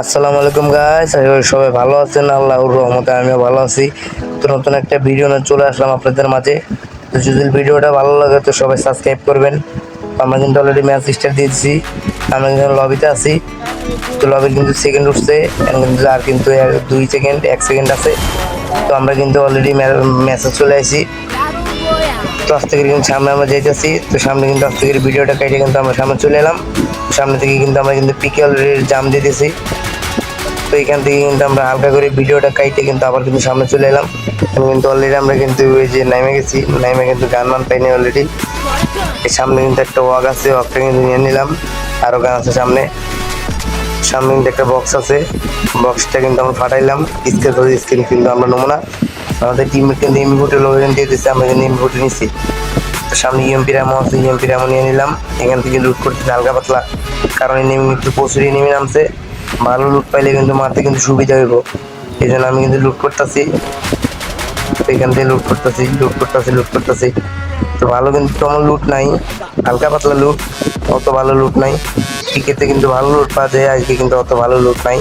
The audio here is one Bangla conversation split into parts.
আসসালামু আলাইকুম গাইস সবাই ভালো আছেন, আল্লাহর রহমতে আমিও ভালো আছি। তো নতুন একটা ভিডিও নিয়ে চলে আসলাম আপনাদের মাঝে। তো যদি ভিডিওটা ভালো লাগে তো সবাই সাবস্ক্রাইব করবেন। আমরা কিন্তু অলরেডি ম্যাচ স্টার্ট দিয়েছি আমরা কিন্তু লবিতে আছি। তো লবি কিন্তু সেকেন্ড উঠছে আর কিন্তু দুই সেকেন্ড এক সেকেন্ড আছে। তো আমরা কিন্তু অলরেডি ম্যাচে চলে আসি তো আজ থেকে কিন্তু সামনে আমরা যাইতেছি, তো সামনে কিন্তু আজ থেকে ভিডিওটা কেটে কিন্তু আমরা সামনে চলে এলাম। সামনে থেকে কিন্তু আমরা কিন্তু পিকে অলরেডি জাম দিতেছি। তো এখান থেকে কিন্তু আমরা হালকা করে ভিডিওটা কাইটে কিন্তু আবার কিন্তু সামনে চলে এলাম। এখন কিন্তু অলরেডি আমরা কিন্তু ওই যে নাইমে গেছি, নাইমে কিন্তু গান মান পাইনি অলরেডি এর সামনে কিন্তু একটা ওয়াক আছে ওয়াকটা কিন্তু নিয়ে নিলাম। আরও গান আছে সামনে। সামনে কিন্তু একটা বক্স আছে। বক্সটা কিন্তু আমরা ফাটাইলাম। স্ক্রিন ধরে স্ক্রিন কিন্তু আমরা নমুনা আমাদের টিমের কিন্তু এমবি লোকেন দিয়ে দিচ্ছে আমরা কিন্তু এমবি ফুটে নিচ্ছি সামনে ইএমপি র্যামও আছে ইএমপি র্যামও নিয়ে নিলাম। এখান থেকে লুট করতে হালকা পাতলা, কারণ এই নেমে একটু প্রচুরই নেমে নামছে। ভালো লুট পাইলে কিন্তু মারতে কিন্তু সুবিধা হইব। এই জন্য আমি কিন্তু লুট করতেছি। এখান থেকে লুট করতেছি লুট করতেছি লুট করতেছি। তো ভালো কিন্তু তেমন লুট নাই। হালকা পাতলা লুট অত ভালো লুট নাই। টিকেতে কিন্তু ভালো লুট পাওয়া যায়, আজকে কিন্তু অত ভালো লুট নাই।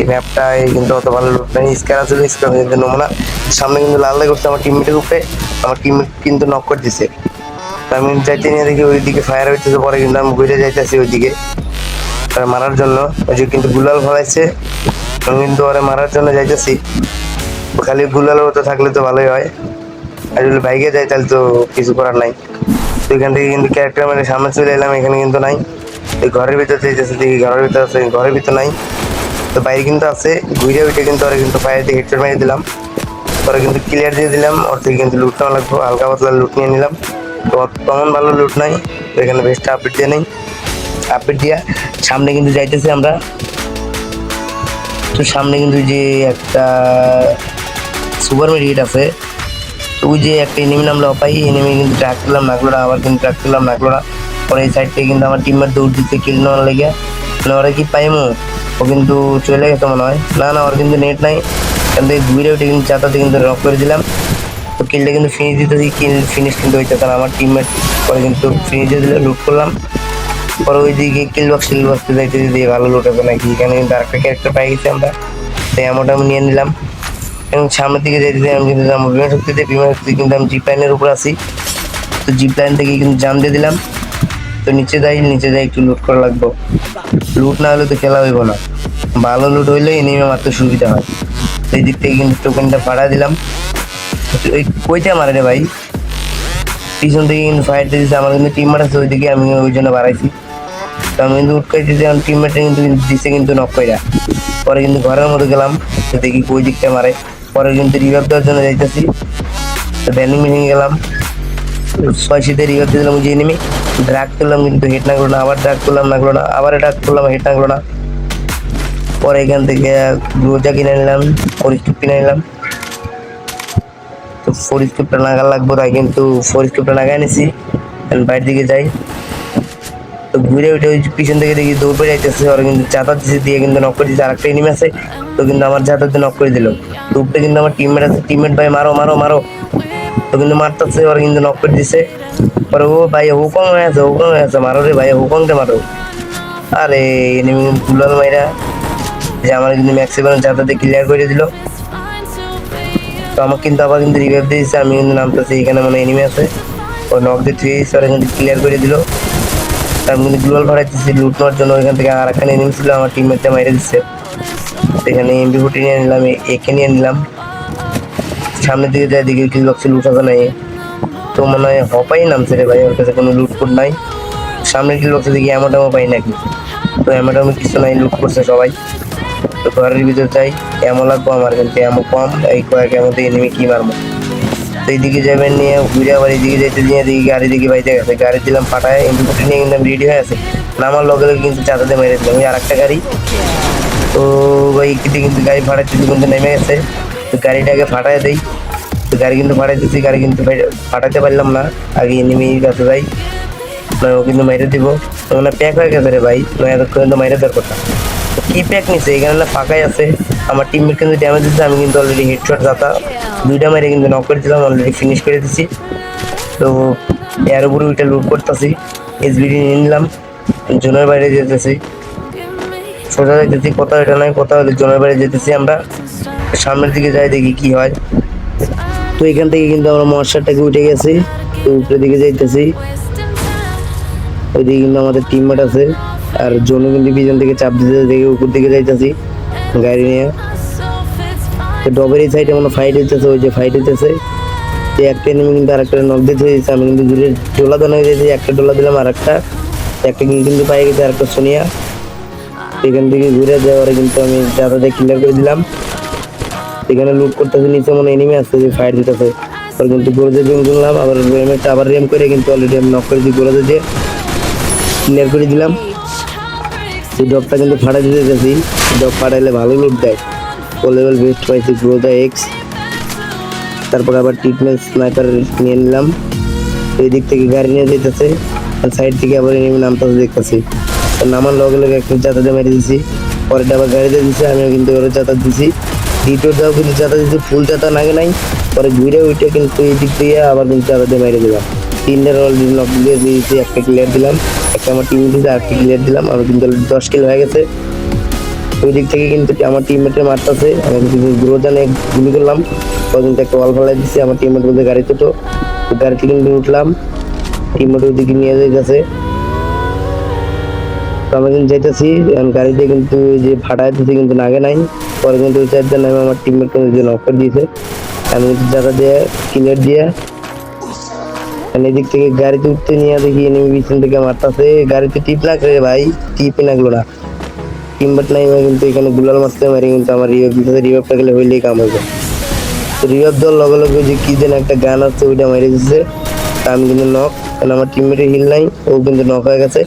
এই ম্যাপটায় কিন্তু অত ভালো লুট নাই। স্ক্যার আছে স্ক্যার কিন্তু নমুনা সামনে কিন্তু লাল করছে আমার টিমমেটের উপরে। আমার টিমমেট কিন্তু নক করে দিছে। আমি যাইতে নিয়ে দেখি ওইদিকে ফায়ার হইতেছে, পরে কিন্তু আমি ঘুরে যাইতেছি ওইদিকে। তার মারার জন্য, ওই যে কিন্তু গুলাল ফলাইছে, আমি কিন্তু ওরে মারার জন্য যাইতেছি। খালি গুলালের মতো থাকলে তো ভালোই হয়। আর যদি বাইকে যাই তাহলে তো কিছু করার নাই। তো এখান থেকে কিন্তু ক্যারেক্টার মানে সামনে চলে এলাম, এখানে কিন্তু নাই। এই ঘরের ভিতর যেতেছে দেখি ঘরের ভিতর আছে, ঘরের ভিতর নাই। তো বাইরে কিন্তু আছে, ঘুরে উঠে কিন্তু ওরা কিন্তু ফায়ার দিয়ে হেডশট মেরে দিলাম। পরে কিন্তু ক্লিয়ার দিয়ে দিলাম, ওর থেকে কিন্তু লুট নেওয়া লাগবো, হালকা পাতলা লুট নিয়ে নিলাম। তেমন ভালো লুট নাই এখানে বেস্টটা আপডেট দিয়ে নেই। আপডেট দিয়া সামনে কিন্তু যাইতেছি আমরা। তো সামনে কিন্তু যে একটা সুপার মেডিকেট আছে ওই যে একটা এনিমি নামলো অপাই এনিমি কিন্তু ট্র্যাক করলাম নাকলো আবার কিন্তু ট্র্যাক করলাম নাকলো পরে এই সাইড থেকে কিন্তু আমার টিমের দৌড় দিতে কিল নেওয়ার লেগে। মানে ওরা কি পাইমো? ও কিন্তু চলে গেছে মনে হয়। না না, ওর কিন্তু নেট নাই। এখান থেকে ঘুরে উঠে কিন্তু চাতাতে কিন্তু রক করে দিলাম। তো কিলটা কিন্তু ফিনিশ দিতে দিই কিল ফিনিশ কিন্তু হইতেছে না আমার টিমমেট পরে কিন্তু ফিনিশ দিয়ে দিলে লুট করলাম। পরে ওই দিকে কিল বক্স কিল বক্সে যাইতে দিয়ে ভালো লুট হবে নাকি? এখানে কিন্তু আরেকটা ক্যারেক্টার পাই গেছি আমরা, তাই অ্যামোটা আমি নিয়ে নিলাম। এবং সামনের দিকে যেতে আমি কিন্তু যাব বিমান শক্তিতে, বিমান শক্তি কিন্তু আমি জিপ লাইনের উপর আছি। তো জিপ লাইন থেকে কিন্তু জাম দিয়ে দিলাম। তো নিচে যাই নিচে যাই একটু লুট করা লাগবো। লুট না হলে তো খেলা হইব না। ভালো লুট হইলে এনিমে মারতে সুবিধা হয়। সেই দিক থেকে কিন্তু টোকেনটা ফাড়া দিলাম। ওই কইটা মারে রে ভাই। পিছন থেকে কিন্তু ফায়ার দিয়েছে আমার কিন্তু টিম টিমমেট আছে ওইদিকে, আমি ওই জন্য বাড়াইছি। তো আমি কিন্তু উঠকাই দিয়েছি আমার টিমমেটে কিন্তু দিছে কিন্তু নক কইরা। পরে কিন্তু ঘরের মধ্যে গেলাম, তো দেখি ওই দিকটা মারে। পরে কিন্তু রিভাইভ দেওয়ার জন্য যাইতেছি। তো ব্যানিং মিনিং গেলাম। ছয় শীতে রিভাইভ দিলাম যে এনিমি ড্রাগ করলাম কিন্তু হেড না করল না, আবার ড্রাগ করলাম লাগল না, আবার ড্রাগ করলাম হেড না করল না। পরে এখান থেকে রোজা কিনে নিলাম, পরিস্থিতি কিনে নিলাম। তো ফোর স্ক্রিপ্টটা নাগা লাগবো তাই কিন্তু ফোর স্ক্রিপ্টটা নাগায় নিছি। বাইরের দিকে যাই। তো ঘুরে উঠে ওই পিছন থেকে দেখি দৌড় পেয়ে যাইতেছে ওরা কিন্তু চাতার দিছে, দিয়ে কিন্তু নক করে দিচ্ছে আর একটা এনিমি আছে, তো কিন্তু আমার চাতার দিয়ে নক করে দিল। উপরে কিন্তু আমার টিমমেট আছে টিমমেট ভাই, মারো মারো মারো। তো কিন্তু মারতেছে, ওরা কিন্তু নক করে দিছে। পরে, ও ভাই হুকম হয়ে আছে হুকম হয়ে আছে, মারো রে ভাই হুকমটা মারো। আরে এনিমি গুলাল মাইরা। যে আমার কিন্তু ম্যাক্সিমাম চাতাতে ক্লিয়ার করে দিল। তো আমাকে কিন্তু আবার কিন্তু রিভাইভ দিয়েছে আমি কিন্তু নামতেছি, এখানে মনে এনিমি আছে। ও নক দিয়ে থ্রি ওরা কিন্তু ক্লিয়ার করে দিল। আমি কিন্তু গ্লোয়াল ভাড়াইতেছি লুট নেওয়ার জন্য ওইখান থেকে আর একটা এনিমি ছিল, আমার টিম টিমমেটটা মাইরে দিচ্ছে এখানে এমবি ফুটি নিয়ে নিলাম একে নিয়ে নিলাম। সামনের দিকে যাই দিকে কিল বক্সে লুট আছে নাই তো মনে হয় হপাই নামছে রে ভাই, ওর কাছে কোনো লুট ফুট নাই। সামনের কিল বক্সে দেখি এমনটামও পাই নাকি। তো এমনটামও কিছু নাই লুট করছে সবাই। তো ঘরের ভিতর যাই এমন লাগবো, আমার কিন্তু এমন কম, এই কয়েক এমন এনিমি কি মারবো তো এইদিকে যাবেন নিয়ে, ঘুরে আবার এইদিকে যেতে নিয়ে দেখি গাড়ি দিকে বাইতে গেছে। গাড়ি দিলাম ফাটায় ইন্ডিকেটর নিয়ে কিন্তু রেডি হয়ে আছে। নামার লগে লগে কিন্তু চাঁদাতে মেরে দিলাম। আর একটা গাড়ি। তো ওই কিন্তু গাড়ি ফাটাইতে কিন্তু নেমে গেছে। তো গাড়িটাকে ফাটায় দেই। তো গাড়ি কিন্তু ফাটাইতেছি গাড়ি কিন্তু ফাটাতে পারলাম না। আগে এনিমি কাছে যাই। ও কিন্তু মাইরে দিব। মানে প্যাক হয়ে গেছে রে ভাই। এতক্ষণ কিন্তু মাইরে দেওয়ার কথা। কি প্যাক নিছে? এখানে ফাঁকাই আছে। আমার টিমমেট কিন্তু ড্যামেজ দিচ্ছে আমি কিন্তু অলরেডি হেডশট যাতা। দুইটা মেরে কিন্তু নক করে দিলাম অলরেডি ফিনিশ করে দিছি। তো এর উপরে ওইটা লুট করতেছি। এসবিডি নিয়ে নিলাম, জোনের বাইরে যেতেছি। সোজা যাইতেছি, কথা এটা নাই কথা হলে জনের বাড়ি যেতেছি আমরা। সামনের দিকে যাই, দেখি কি হয়। তো এখান থেকে কিন্তু আমরা মশারটাকে উঠে গেছি। তো উপরের দিকে যাইতেছি। ওইদিকে কিন্তু আমাদের টিমমেট আছে। আর জনু কিন্তু পিছন থেকে চাপ দিতে দেখে উপর দিকে যাইতেছি গাড়ি নিয়ে। ডবের এই সাইডে মনে ফাইট হইতেছে, ওই যে ফাইট হইতেছে। যে একটা এনিমি কিন্তু আরেকটা নক দিতে হয়েছে আমি কিন্তু দূরে ডোলা দানো হয়ে গেছে, একটা ডোলা দিলাম আর একটা একটা কিন্তু পাই গেছে, আরেকটা সোনিয়া। এখান থেকে ঘুরে যাওয়ারে কিন্তু আমি যাতাতে ক্লিয়ার করে দিলাম। এখানে লুট করতেছে, নিচে মনে এনিমি আসছে যে ফাইট দিতেছে। ওর কিন্তু গোড়াতে জুম করলাম আবার রেমটা আবার রেম করে কিন্তু অলরেডি আমি নক করে দিই গোড়াতে দিয়ে। ক্লিয়ার করে দিলাম। সেই ডবটা কিন্তু ফাটা দিতে গেছি ডব ফাটাইলে ভালো লুট দেয়। ও লেভেল বেস্ট পাইছি গ্রোদা এক্স তারপর আবার ট্রিটমেন্ট স্নাইপার নিয়ে নিলাম। এই দিক থেকে গাড়ি নিয়ে যেতেছে আর সাইড থেকে আবার এনিমি নামতেছে দেখতেছি। তো নামার লগে লগে একটা চাতাতে মেরে দিছি। পরে আবার গাড়িতে দিছি, আমিও কিন্তু ওরা চাতাত দিছি। দ্বিতীয় দাও কিন্তু চাতা দিছি ফুল চাতা নাগে নাই। পরে ঘুরে উঠে কিন্তু এই দিক দিয়ে আবার কিন্তু চাতাতে মেরে দিলাম। তিনটার অলরেডি নক দিয়ে দিয়েছি, একটা ক্লিয়ার দিলাম। একটা আমার টিম দিয়েছে আর ক্লিয়ার দিলাম। আমার কিন্তু দশ কিল হয়ে গেছে। ওই দিক থেকে কিন্তু আমার টিমমেটের মারতেছে। আমি কিন্তু গ্রোজানে গুলি করলাম। তখন একটা ওয়াল ফেলাই দিচ্ছি আমার টিমমেট বলতে গাড়ি তো গাড়িতে কিন্তু উঠলাম। টিমমেট ওইদিকে নিয়ে যাইতেছে। তো আমি কিন্তু এখন গাড়িতে কিন্তু যে ফাটাই দিতে কিন্তু নাগে নাই। পরে কিন্তু চারজন আমি আমার টিমমেট কিন্তু নক করে দিয়েছে। আমি কিন্তু জায়গা দিয়ে ক্লিয়ার দিয়ে এদিক থেকে গাড়িতে উঠতে নিয়ে দেখি এনিমি পিছন থেকে মারতাছে। গাড়িতে টিপ করে ভাই, টিপই লাগল না। টিমবাট নাই কিন্তু এখানে গুলাল মারতে মারি, কিন্তু আমার রিভাইভ দিতে রিভাইভটা গেলে হইলেই কাম হইবে রিভাইভ দেওয়ার লগে লগে যে কি যেন একটা গান আছে, ওইটা মেরে দিচ্ছে আমি কিন্তু নক কারণ আমার টিমমেটের হিল নাই, ও কিন্তু নক হয়ে গেছে।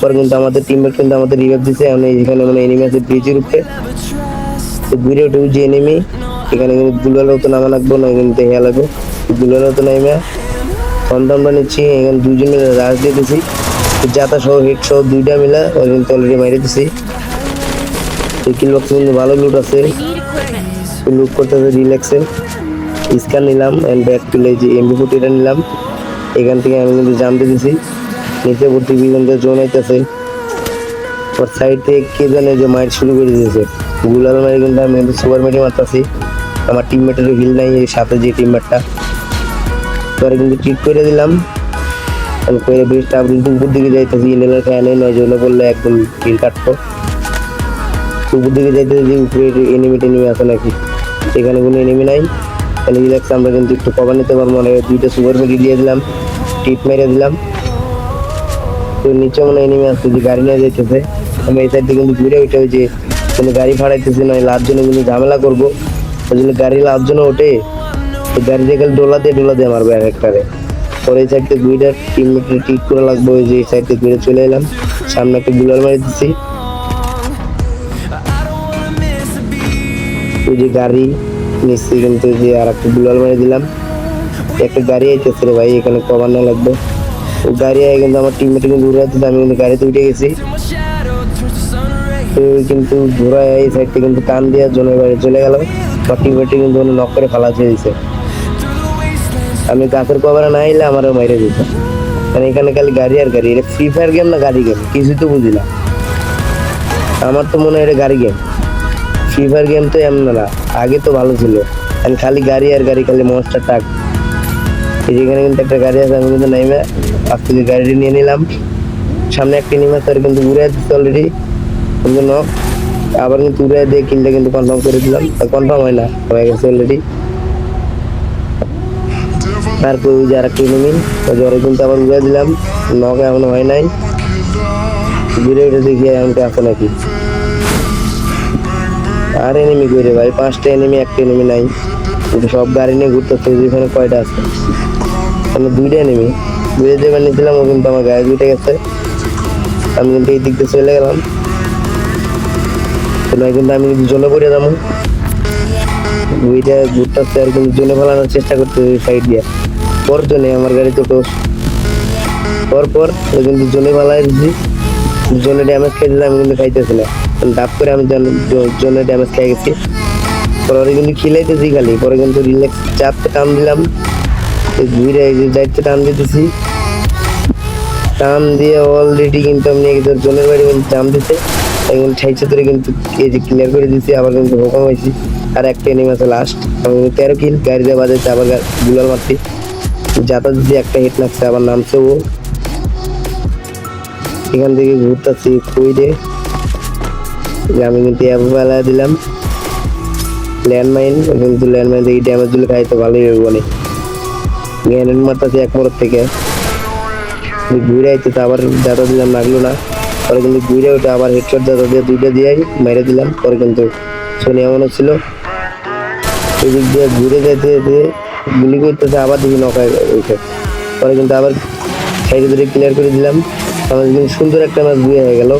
পরে কিন্তু আমাদের টিমমেট কিন্তু আমাদের রিভাইভ দিচ্ছে আমি এখানে মানে এনিমি আছে ব্রিজের উপরে তো ঘুরে উঠে যে এনিমি এখানে কিন্তু গুলালও তো নামা লাগবো না কিন্তু হেয়া লাগবে। গুলালও তো নাইমা কন্ডামটা নিচ্ছি, এখানে দুজন মিলে রাশ দিতেছি যাতা সহ, হেড সহ, দুইটা মিলে ওই কিন্তু অলরেডি মেরে দিছি। কিল বক্স কিন্তু ভালো লুট আছে। লুট করতেছে রিল্যাক্সে স্ক্যান নিলাম এন্ড ব্যাক তুলে যে এমবি ফুটিটা নিলাম। এখান থেকে আমি কিন্তু জানতে দিছি। নিচে ভর্তি বিভিন্ন জোন আইতেছে। ওর সাইড থেকে কে জানে যে মাইট শুরু করে দিয়েছে। গুলাল মারি কিন্তু আমি কিন্তু সুপার মেডি মারতাছি। আমার টিমমেটের হিল নাই এই সাথে যে টিমমেটটা পরে কিন্তু ঠিক করে দিলাম। করে বেশ তারপরে উপর দিকে যাইতেছি। ইনেলের ফ্যানে নয় জন্য বললে একদম হিল কাটতো উপর দিকে যাইতে যে উপরে এনিমি টেনিমি আছে নাকি, সেখানে কোনো এনিমি নাই। তাহলে রিল্যাক্স আমরা কিন্তু একটু কভার নিতে পারব। মানে দুইটা সুপার মেডি দিয়ে দিলাম, টিপ মেরে দিলাম। তো নিচে মনে এনিমি আসছে যে গাড়ি নিয়ে যাইতেছে। আমি এই সাইড কিন্তু ঘুরে উঠে যে কোনো গাড়ি ফাড়াইতেছি, নয় লাভ জন্য কিন্তু ঝামেলা করব। ওই জন্য গাড়ি লাভ জন্য ওঠে। গাড়ি দিয়ে গেলে ডোলা দিয়ে ডোলা দিয়ে মারবে এক একটারে পরে এই সাইড দুইটা তিন মিটার ঠিক করে লাগবে, ওই যে এই সাইড ঘুরে চলে এলাম। সামনে একটা গুলার মারি দিচ্ছি। ওই যে গাড়ি নিশ্চয়ই কিন্তু যে আর একটা গুলাল মেরে দিলাম। একটা গাড়ি আইতেছে রে ভাই, এখানে কভার না লাগবে। ও গাড়ি আই কিন্তু আমার টিমমেটে কিন্তু ঘুরে আসছে আমি কিন্তু গাড়িতে উঠে গেছি। তো কিন্তু ঘোরায় এই সাইড থেকে কিন্তু কান দিয়ে জনের বাড়ি চলে গেল। আমার টিমমেটে কিন্তু নক করে ফালা ছেড়ে দিছে আমি গাছের কভারে না এলে আমারও মেরে দিত। মানে এখানে খালি গাড়ি আর গাড়ি, এটা ফ্রি ফায়ার গেম না গাড়ি গেম কিছুই তো বুঝি না। আমার তো মনে হয় এটা গাড়ি গেম ফ্রি ফায়ার গেম তো এমন না, আগে তো ভালো ছিল। আমি খালি গাড়ি আর গাড়ি, খালি মনস্টার টাক যেখানে কিন্তু একটা গাড়ি আছে, আমি কিন্তু নেমে আজ থেকে গাড়িটি নিয়ে নিলাম। সামনে একটা নেমে তার কিন্তু ঘুরে আসছে অলরেডি কিন্তু knock। আবার কিন্তু উড়ে দিয়ে কিনলে কিন্তু কনফার্ম করে দিলাম। কনফার্ম হয় না, হয়ে গেছে অলরেডি তারপর ওই যে আর একটা নেমি ওই জ্বরে কিন্তু আবার উড়ে দিলাম। নখ এখনও হয় নাই। ঘুরে উঠে দেখি এমনটা আছে নাকি? আর এনিমি করে ভাই? পাঁচটা এনিমি একটা এনিমি নাই। সব গাড়ি নিয়ে ঘুরতেছে যেখানে কয়টা আছে? আমি দুইটা এনিমি ঘুরে যেবার নিয়েছিলাম, ও কিন্তু আমার গায়ে উঠে গেছে। আমি কিন্তু এই দিক দিয়ে চলে গেলাম। কিন্তু আমি কিন্তু জলে পড়ে যাব। ওইটা ঘুরতেছে আর কিন্তু জলে ফেলানোর চেষ্টা করতে সাইড দিয়ে। পর জনে আমার গাড়ি টোস পর পর কিন্তু জলে ফেলাই দিচ্ছি জলে ড্যামেজ দিলে আমি কিন্তু খাইতেছি না। ডাব করে আমি জলে ড্যামেজ খেয়ে গেছি। পরে কিন্তু খিলাইতেছি খালি। পরে কিন্তু রিল্যাক্স চাপতে টান দিলাম। ঘুরে যাইতে টান দিতেছি। টান দিয়ে অলরেডি কিন্তু আমি জনের বাড়ি কিন্তু টান দিতে এখন ঠাইছে ধরে কিন্তু এই যে ক্লিয়ার করে দিচ্ছি আবার কিন্তু হুকম হয়েছি আর একটা এনিমি আছে লাস্ট তেরো কিল গাড়ি দিয়ে বাজাচ্ছে আবার গা- গুলাল মারছি। যাতা যদি একটা হিট লাগছে আবার নামছে ও। এখান থেকে ঘুরতেছি কুইডে আমি কিন্তু অ্যাপবেলা দিলাম। ল্যান্ডমাইন কিন্তু ল্যান্ডমাইন থেকে ড্যামেজ দিলে খাই তো ভালোই হবে অনেক গ্যানেট মারতেছি এক মোড় থেকে। ঘুরে আইতেছে আবার দাদা দিলাম লাগল না। পরে কিন্তু ঘুরে ওঠে আবার হেডশট দাদা দিয়ে দুইটা দিয়ে মেরে দিলাম। পরে কিন্তু শনি এমন ছিল এদিক দিয়ে ঘুরে যেতে যেতে গুলি করতেছে আবার দেখি নকায় উঠে। পরে কিন্তু আবার সাইডে ধরে ক্লিয়ার করে দিলাম। আমাদের কিন্তু সুন্দর একটা ম্যাচ বুয়ে হয়ে গেল।